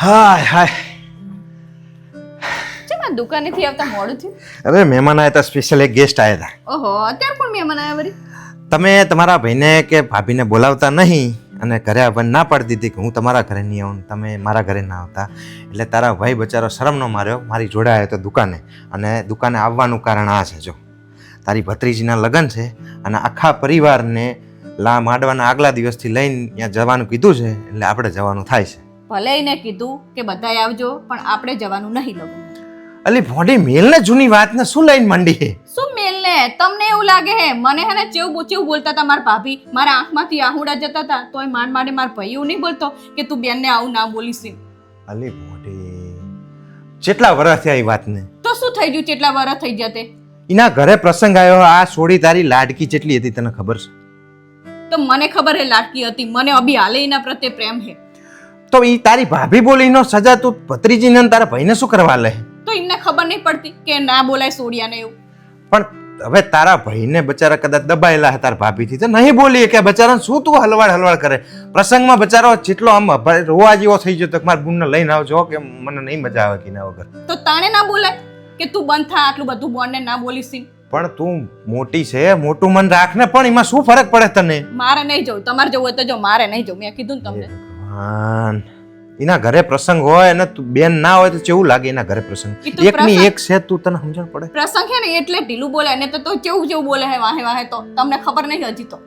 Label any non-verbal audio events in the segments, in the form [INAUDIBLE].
હાય હાય. ચમ દુકાનેથી આવતા મોડું થયું? અરે મહેમાન આવ્યા હતા સ્પેશિયલ એક ગેસ્ટ આવ્યા હતા ઓહો અત્યારે પણ મહેમાન આવ્યા વરી તમે તમારા ભાઈને કે ભાભીને બોલાવતા નહીં અને ઘરે આવવાની ના પાડી દીધી કે હું તમારા ઘરે નહીં આવું તમે મારા ઘરે ના આવતા. એટલે તારા ભાઈ બચારો શરમ ન માર્યો મારી જોડે આવ્યો તો દુકાને. અને દુકાને આવવાનું કારણ આ છે જો. તારી ભત્રીજીના લગ્ન છે અને આખા પરિવારને લા માંડવાના આગલા દિવસથી લઈને ત્યાં જવાનું કીધું છે એટલે આપણે જવાનું થાય છે. ભલે એને કીધું કે બધાય આવજો પણ આપણે જવાનું નહીં લગ્ન. અલી ભોડી મેલને જૂની વાતને શું લઈને માંડી હે? શું મેલ ને તમને એવું લાગે હે? મને હે ને ચેવું ચેવું બોલતા હતા મારા ભાભી. મારા આંખમાંથી આહુડા જતા હતા તોય માંડ માંડે મારા ભાઈ એવું નહીં બોલતો કે તું બેનને આવું ના બોલીશ અલી ભોડી કેટલા વર્ષ થયા એ વાતને? તો શું થઈ ગયું? કેટલા વાર થઈ જતે એના ઘરે પ્રસંગ આવ્યો આ સોડી તારી લાડકી જેટલી હતી તને ખબર છે? તો મને ખબર હે લાડકી હતી. મને અભી હાલે એના પ્રત્યે પ્રેમ હે. તો ઈ તારી ભાભી બોલીનો સજા તું ભત્રીજીને અને તારા ભાઈને શું કરવા લે? તો એમને ખબર નહીં પડતી કે ના બોલાય સોડિયાને એવું. પણ હવે તારા ભાઈને બચારા કદાચ દબાયેલા હતા તારા ભાભીથી તો નહીં બોલીએ કે બચારાને શું તું હલવાડ હલવાડ કરે? પ્રસંગમાં બચારો જેટલો આમ રોવા જેવો થઈ ગયો તો કે મારા બુનને લઈને આવજો કે મને નહીં મજા આવે કીના વગર. તો તાણે ના બોલાય? કે તું બંધ થા આટલું બધું બોનને ના બોલીશ? પણ તું મોટી છે મોટું મન રાખ ને પણ એમાં શું ફરક પડે તને? મારે નહીં જવું તમારે જવું હોય તો જો મારે નહીં જવું મેં કીધું ને તમને. ભગવાન એના ઘરે પ્રસંગ હોય ને તું બેન ના હોય તો કેવું લાગે એના ઘરે પ્રસંગ? એક એકની એક છે તું તને સમજણ પડે? પ્રસંગ છે ને એટલે ઢીલું બોલે ને તો કેવું કેવું બોલે હે વાહે વાહે તો. તમને ખબર નહીં હજી તો.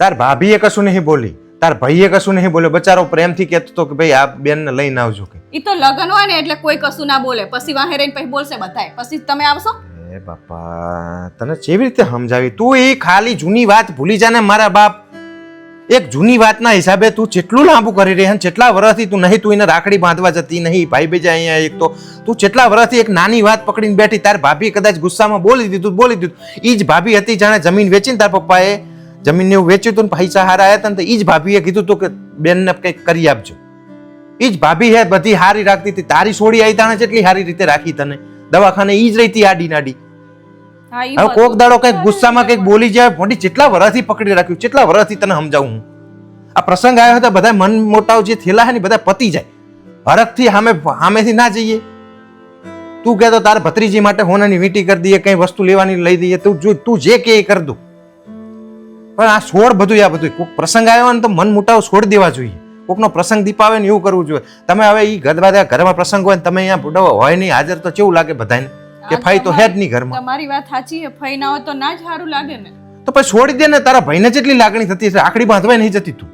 તાર ભાભીએ કશું નહીં બોલી. તાર ભાઈએ કશું નહીં બોલ્યો. બચારો પ્રેમથી કહેતો તો કે ભાઈ આ બેનને લઈને આવજો કે. ઈ તો લગન હોય ને એટલે કોઈ કશું ના બોલે. પછી વાહે રહીને પછી બોલશે બધાય પછી તમે આવશો? એ બાપા તને કેવી રીતે સમજાવી? તું એ ખાલી જૂની વાત ભૂલી જાને મારા બાપ. એક જૂની વાતના હિસાબે તું જેટલું લાંબુ કરી રહી છે જેટલા વર્ષથી તું નહીં તું એને રાખડી બાંધવા જતી નહીં ભાઈ બીજા અહીંયા એક તો. તું જેટલા વર્ષથી એક નાની વાત પકડીને બેઠી તાર ભાભી કદાચ ગુસ્સામાં બોલી દીધું બોલી દીધું. એ જ ભાભી હતી જાણે જમીન વેચીને તાર પપ્પાએ જમીનને એવું વેચ્યું હતું ને પૈસા હારા આવ્યા હતા ને તો ઈ જ ભાભીએ કીધું હતું કે બેનને કંઈક કરી આપજો. એ જ ભાભી હે બધી હારી રાખતી હતી. તારી છોડી આવી તાણે જેટલી હારી રીતે રાખી તને. દવાખાને એ જ રહીતી આડી નાડી. હવે કોક દાડો કંઈક ગુસ્સામાં કંઈક બોલી જાય મોટી જેટલા વર્ષથી પકડી રાખ્યું કેટલા વર્ષથી તને સમજાવું હું. આ પ્રસંગ આવ્યો હતો બધા મન મોટાવ જે થયેલા છે ને બધા પતી જાય. હરખથી સામે સામેથી ના જઈએ. તું કહેતો તારે ભત્રીજી માટે હોનાની વીંટી કરી દઈએ કઈ વસ્તુ લેવાની લઈ દઈએ તું જો તું જે કે એ કર દઉં પણ આ છોડ બધું આ બધું કોઈક પ્રસંગ આવ્યો ને તો મન મોટાવ છોડ દેવા જોઈએ. કોકનો પ્રસંગ દીપાવે ને એવું કરવું જોઈએ. તમે હવે ઈ ઘર બધા ઘરમાં પ્રસંગ હોય ને તમે અહીંયા બુડાવો હોય નહીં હાજર તો કેવું લાગે બધાને કે ફાઈ તો હે જ નહીં ઘરમાં. તમારી વાત સાચી છે ફાઈ ના હોય તો ના જ સારું લાગે ને. તો પછી છોડી દે ને તારા ભાઈને જેટલી લાગણી થતી હશે આકડી બાંધવાય નહીં જતી તું.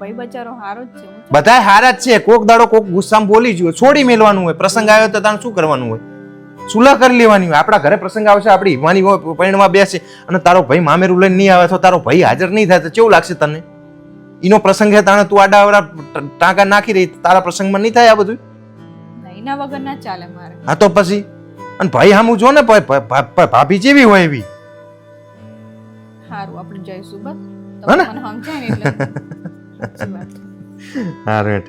ભાઈ બચારો હારો જ છે બધાય હારા જ છે. કોક દાડો કોક ગુસ્સામાં બોલી જ હોય છોડી મેલવાનું હોય પ્રસંગ આવ્યો તો તારે શું કરવાનું હોય? સુલા કરી લેવાની હોય. આપણા ઘરે પ્રસંગ આવશે આપણી હિમાની પૈણમાં બેસે. અને તારો ભાઈ મામેરું લઈને નહીં આવે તો તારો ભાઈ હાજર નહીં થાય તો કેવું લાગશે તને? એનો પ્રસંગ છે તાણે તું આડા અવડા ટાંકા નાખી રહી તારા પ્રસંગમાં નહીં થાય આ બધું? એના વગર ના ચાલે મારે. હા તો પછી? અને ભાઈ હામું જો ને ભાભી જેવી હોય એવી. સારું આપણે જઈશું બસ. હે ને? સમજાય ને એટલે. [LAUGHS] સાચી વાત હા રેટ